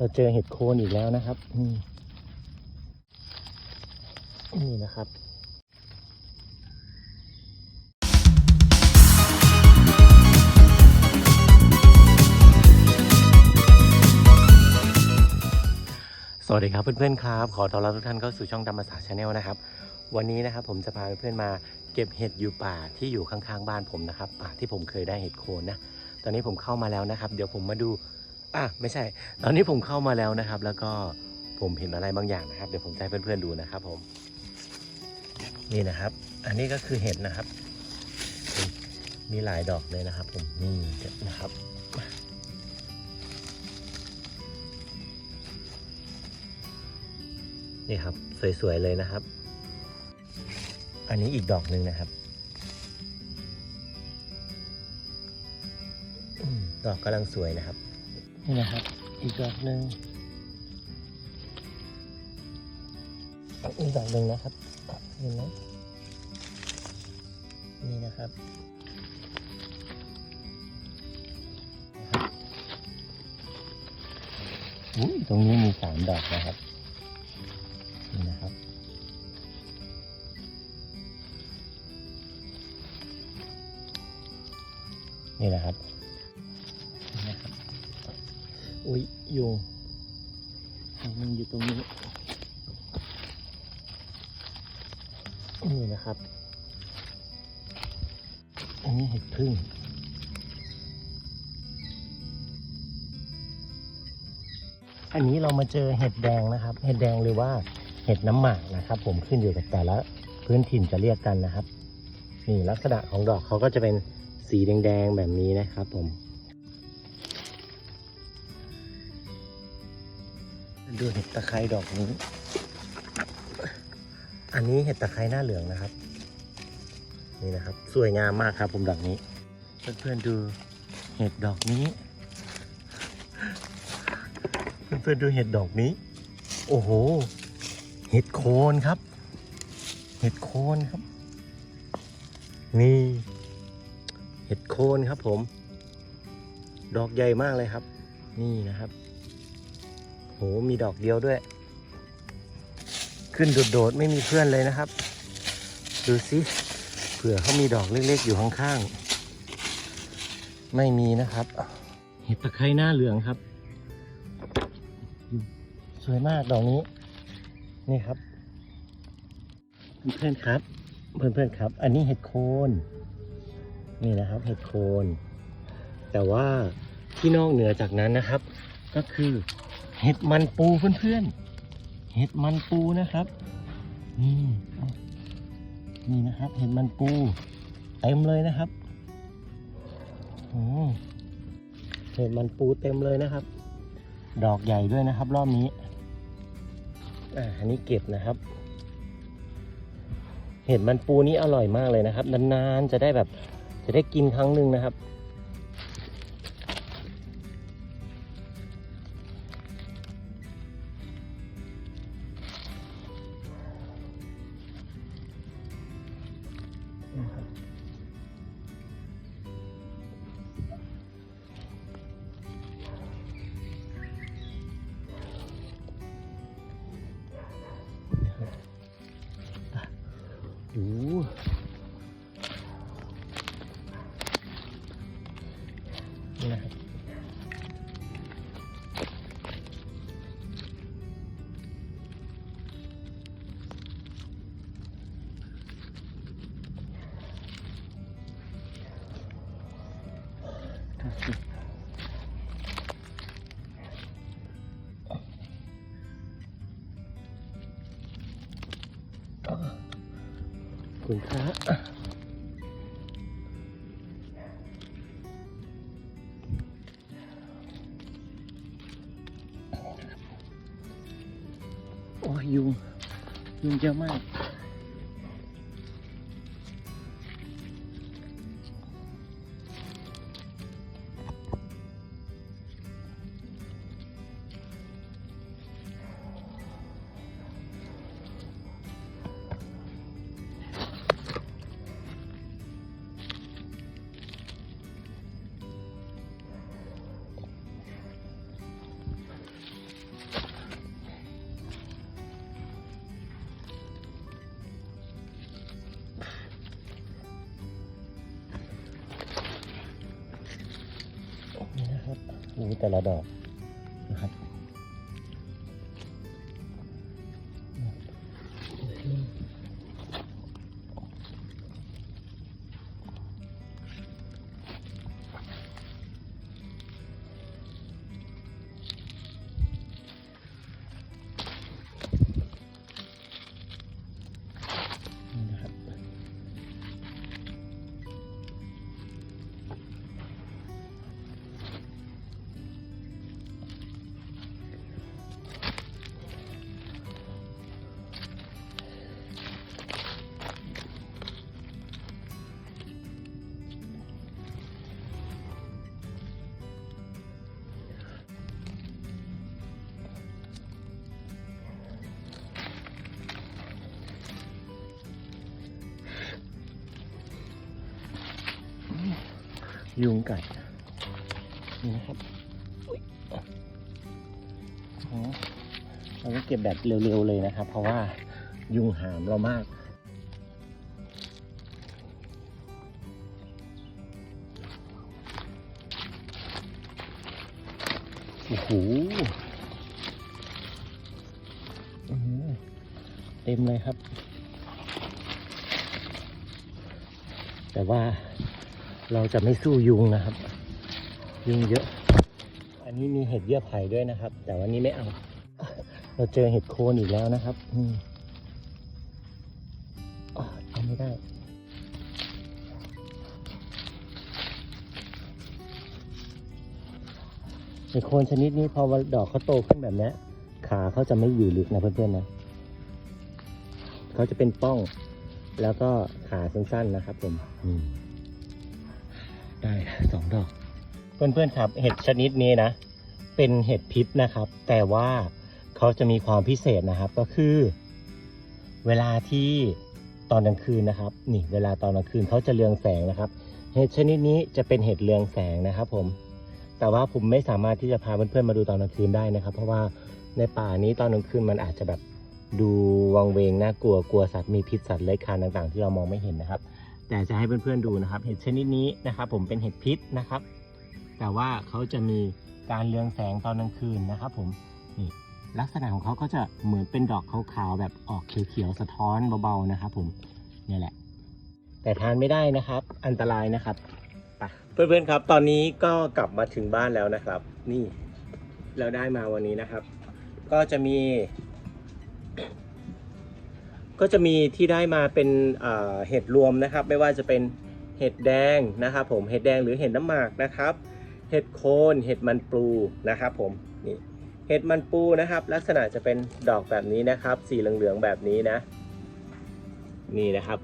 เราเจอเห็ดโคนอีกแล้วนะครับนี่นี่นะครับสวัสดีครับเพื่อนๆครับขอต้อนรับทุกท่านเข้าสู่ช่องธรรมศาสตร์ชาแนลนะครับ วันนี้นะครับผมจะพาเพื่อนๆมาเก็บเห็ดอยู่ป่าที่อยู่ข้างๆบ้านผมนะครับป่าที่ผมเคยได้เห็ดโคนนะตอนนี้ผมเข้ามาแล้วนะครับ เดี๋ยวผมมาดู อะไม่ใช่ ตอนนี้ผมเข้ามาแล้วนะครับ แล้วก็ผมเห็นอะไรบางอย่างนะครับ เดี๋ยวผมจะให้เพื่อนๆดูนะครับผม นี่นะครับ อันนี้ก็คือเห็ดนะครับ มีหลายดอกเลยนะครับ ผมนี่นะครับนี่ครับสวยๆเลยนะครับ อันนี้อีกดอกหนึ่งนะครับอดอกกำลังสวยนะครับ นี่นะครับ อีกดอกหนึ่งอีกดอกหนึ่งนะครับเห็นไหมนี่นะครับนะครับตรงนี้มีสามดอกนะครับนี่นะครับนี่นะครับ อุ้ยยุงมันอยู่ตรงนี้ นี่นะครับ อันนี้เห็ดพึ่งอันนี้เรามาเจอเห็ดแดงนะครับ เห็ดแดงหรือว่าเห็ดน้ำหมากนะครับ ผมขึ้นอยู่กับแต่ละพื้นถิ่นจะเรียกกันนะครับ นี่ลักษณะของดอกเขาก็จะเป็นสีแดงๆแบบนี้นะครับผม ดูเห็ดตะไคร้ดอกนี้ อันนี้เห็ดตะไคร้หน้าเหลืองนะครับ นี่นะครับ สวยงามมากครับผมดอกนี้ เพื่อนๆดูเห็ดดอกนี้ เพื่อนๆดูเห็ดดอกนี้ โอ้โห เห็ดโคนครับ เห็ดโคนครับ นี่ เห็ดโคนครับผม ดอกใหญ่มากเลยครับ นี่นะครับ โหมีดอกเดียวด้วย ขึ้นโดดๆไม่มีเพื่อนเลยนะครับ ดูสิเผื่อเขามีดอกเล็กๆอยู่ข้างๆ ไม่มีนะครับ เห็ดตะไคร้หน้าเหลืองครับ สวยมากดอกนี้ นี่ครับ เพื่อนๆครับ เพื่อนๆครับ อันนี้เห็ดโคนนี่นะครับเห็ดโคน แต่ว่าที่นอกเหนือจากนั้นนะครับ ก็คือ เห็ดมันปูเพื่อนๆ เห็ดมันปูนะครับ นี่ นี่นะครับ เห็ดมันปู เต็มเลยนะครับโอ้เห็ดมันปูเต็มเลยนะครับ ดอกใหญ่ด้วยนะครับ รอบนี้ อ่า อันนี้เก็บนะครับ เห็ดมันปูนี้อร่อยมากเลยนะครับ นานๆจะได้แบบ จะได้กินครั้งหนึ่งนะครับ โุณครับโอ้ยยุง ยุงเยอะมาก นี่มีแต่ละดอก ยุงกัดนี่นะครับอุ๊ยอ๋อเราก็เก็บแบบเร็วๆเลยนะครับ เพราะว่ายุงหามเรามากโอ้โหอื้อหือเต็มเลยครับ แต่ว่า เราจะไม่สู้ยุงนะครับ ยุงเยอะ อันนี้มีเห็ดเยื่อไผ่ด้วยนะครับ แต่วันนี้ไม่เอา เราเจอเห็ดโคนอีกแล้วนะครับอืมเอาไม่ได้เห็ดโคนชนิดนี้พอดอกเขาโตขึ้นแบบนี้ขาเขาจะไม่อยู่ลึกนะเพื่อนๆนะเขาจะเป็นป้อง แล้วก็ขาสั้นๆนะครับผมอืม ได้สองดอก เพื่อนๆครับ เห็ดชนิดนี้นะ เป็นเห็ดพิษนะครับ แต่ว่าเขาจะมีความพิเศษนะครับก็คือ เวลาที่ตอนกลางคืนนะครับ นี่เวลาตอนกลางคืนเขาจะเรืองแสงนะครับ เห็ดชนิดนี้จะเป็นเห็ดเรืองแสงนะครับ ผม แต่ว่าผมไม่สามารถที่จะพาเพื่อนๆมาดูตอนกลางคืนได้นะครับ เพราะว่าในป่านี้ตอนกลางคืนมันอาจจะแบบดูวังเวงน่ากลัวกลัวสัตว์มีพิษสัตว์เลื้อยคลานต่างๆ ที่เรามองไม่เห็นนะครับ แต่จะให้เพื่อนๆดูนะครับ เห็ดชนิดนี้นะครับ ผมเป็นเห็ดพิษนะครับ แต่ว่าเขาจะมีการเรืองแสงตอนกลางคืนนะครับ ผมนี่ลักษณะของเขาก็จะเหมือนเป็นดอกขาวๆแบบออกเขียวๆสะท้อนเบาๆนะครับผมนี่แหละ แต่ทานไม่ได้นะครับ อันตรายนะครับไปเพื่อนๆครับ ตอนนี้ก็กลับมาถึงบ้านแล้วนะครับ นี่เราได้มาวันนี้นะครับ ก็จะมี ก็จะมีที่ได้มาเป็นเห็ดรวมนะครับ ไม่ว่าจะเป็นเห็ดแดงนะครับ ผมเห็ดแดงหรือเห็ดน้ำหมากนะครับ เห็ดโคนเห็ดมันปูนะครับผมนี่เห็ดมันปูนะครับ ลักษณะจะเป็นดอกแบบนี้นะครับ สีเหลืองๆแบบนี้นะ นี่นะครับ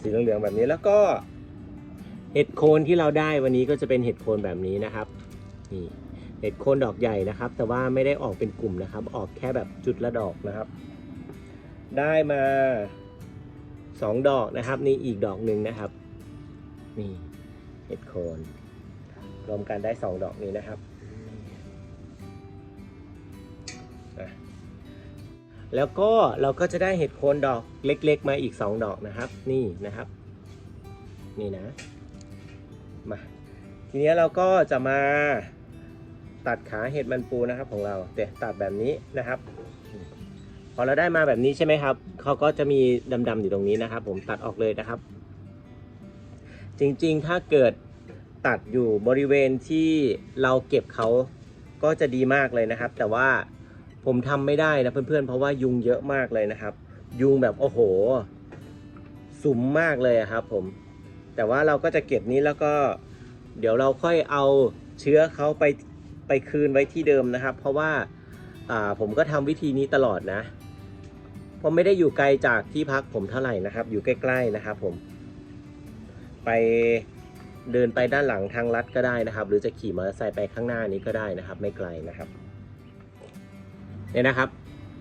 สีเหลืองๆแบบนี้แล้วก็เห็ดโคนที่เราได้วันนี้ก็จะเป็นเห็ดโคนแบบนี้นะครับนี่เห็ดโคนดอกใหญ่นะครับ แต่ว่าไม่ได้ออกเป็นกลุ่มนะครับ ออกแค่แบบจุดละดอกนะครับ ได้มาสองดอกนะครับ นี่อีกดอกหนึ่งนะครับ นี่เห็ดโคนรวมกันได้สองดอกนี้นะครับแล้วก็เราก็จะได้เห็ดโคนดอกเล็ก ๆ มาอีกสองดอกนะครับ นี่นะครับ นี่นะมาทีนี้เราก็จะมาตัดขาเห็ดมันปูนะครับของเราเดี๋ยวตัดแบบนี้นะครับ อเราได้มาแบบนี้ใช่ไหมครับเขาก็จะมีดำๆอยู่ตรงนี้นะครับ ผมตัดออกเลยนะครับ จริงๆถ้าเกิดตัดอยู่บริเวณที่เราเก็บเขาก็จะดีมากเลยนะครับ แต่ว่าผมทำไม่ได้นะเพื่อนๆ เพราะว่ายุงเยอะมากเลยนะครับ ยุงแบบโอ้โหสุมมากเลยครับ ผม แต่ว่าเราก็จะเก็บนี้แล้วก็ เดี๋ยวเราค่อยเอาเชื้อเขาไปไปคืนไว้ที่เดิมนะครับ เพราะว่าอ่าผมก็ทำวิธีนี้ตลอดนะ เพราะไม่ได้อยู่ไกลจากที่พักผมเท่าไหร่นะครับ อยู่ใกล้ๆนะครับ ผม ไปเดินไปด้านหลังทางลัดก็ได้นะครับ หรือจะขี่มอเตอร์ไซค์ไปข้างหน้านี้ก็ได้นะครับ ไม่ไกลนะครับเนี่ยนะครับ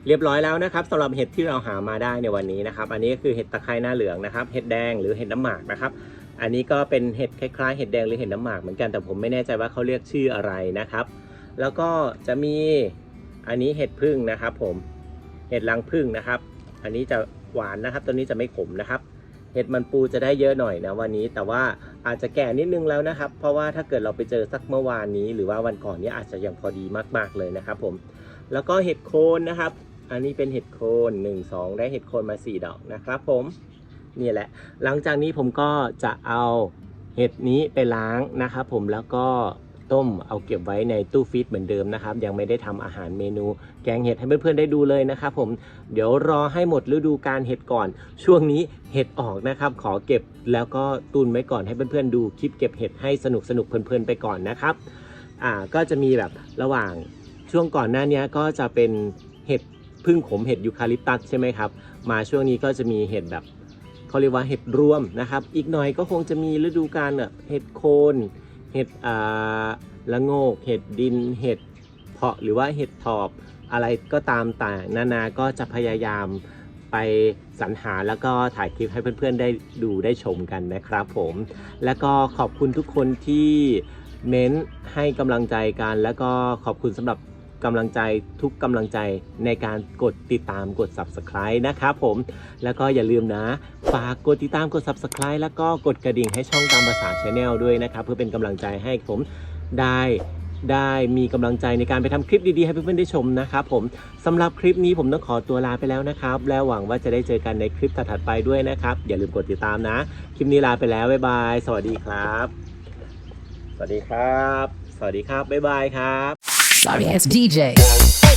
เรียบร้อยแล้วนะครับสำหรับเห็ดที่เราหามาได้ในวันนี้นะครับ อันนี้ก็คือเห็ดตะไคร้หน้าเหลืองนะครับ เห็ดแดงหรือเห็ดน้ำหมากนะครับ อันนี้ก็เป็นเห็ดคล้ายๆเห็ดแดงหรือเห็ดน้ำหมากเหมือนกันแต่ผมไม่แน่ใจว่าเขาเรียกชื่ออะไรนะครับ แล้วก็จะมีอันนี้เห็ดพึ่งนะครับ ผม เห็ดรังพึ่งนะครับ อันนี้จะหวานนะครับ ตัวนี้จะไม่ขมนะครับ เห็ดมันปูจะได้เยอะหน่อยนะวันนี้ แต่ว่าอาจจะแก่นิดนึงแล้วนะครับ เพราะว่าถ้าเกิดเราไปเจอสักเมื่อวานนี้ หรือว่าวันก่อนนี้อาจจะยังพอดีมากๆเลยนะครับ ผม แล้วก็เห็ดโคนนะครับ อันนี้เป็นเห็ดโคน1 2 ได้เห็ดโคนมา 4 ดอกนะครับ ผมนี่แหละ หลังจากนี้ผมก็จะเอาเห็ดนี้ไปล้างนะครับ ผมแล้วก็ ต้มเอาเก็บไว้ในตู้ฟรีซเหมือนเดิมนะครับ ยังไม่ได้ทำอาหารเมนู แกงเห็ดให้เพื่อนๆได้ดูเลยนะครับผมเดี๋ยวรอให้หมดฤดูการเห็ดก่อน ช่วงนี้เห็ดออกนะครับ ขอเก็บแล้วก็ตุนไว้ก่อนให้เพื่อนๆดูคลิปเก็บเห็ดให้สนุกสนุกเพลินๆไปก่อนนะครับอ่าก็จะมีแบบระหว่างช่วงก่อนหน้านี้ก็จะเป็นเห็ดพึ่งขมเห็ดยูคาลิปตัสใช่ไหมครับ มาช่วงนี้ก็จะมีเห็ดแบบเขาเรียกว่าเห็ดรวมนะครับ อีกหน่อยก็คงจะมีฤดูกาลเห็ดโคน เห็ดอ่าละโงก เห็ดดิน เห็ดเพาะหรือว่าเห็ดถอบอะไรก็ตามต่างนานาก็จะพยายามไปสรรหาแล้วก็ถ่ายคลิปให้เพื่อนๆได้ดูได้ชมกันนะครับผม แล้วก็ขอบคุณทุกคนที่เม้นให้กำลังใจกัน แล้วก็ขอบคุณสำหรับ กำลังใจทุกกำลังใจในการกดติดตามกด subscribe นะครับผม แล้วก็อย่าลืมนะ ฝากกดติดตามกด subscribe แล้วก็กดกระดิ่งให้ช่องตามภาษา Channel ด้วยนะครับ เพื่อเป็นกำลังใจให้ผมได้ได้มีกำลังใจในการไปทำคลิปดีๆ ให้เพื่อนๆได้ชมนะครับผมสำหรับคลิปนี้ผมต้องขอตัวลาไปแล้วนะครับ แล้วหวังว่าจะได้เจอกันในคลิปถัดๆไปด้วยนะครับ อย่าลืมกดติดตามนะ คลิปนี้ลาไปแล้วบ๊ายบาย สวัสดีครับ สวัสดีครับ สวัสดีครับบ๊ายบายครับ Sorry ass DJ.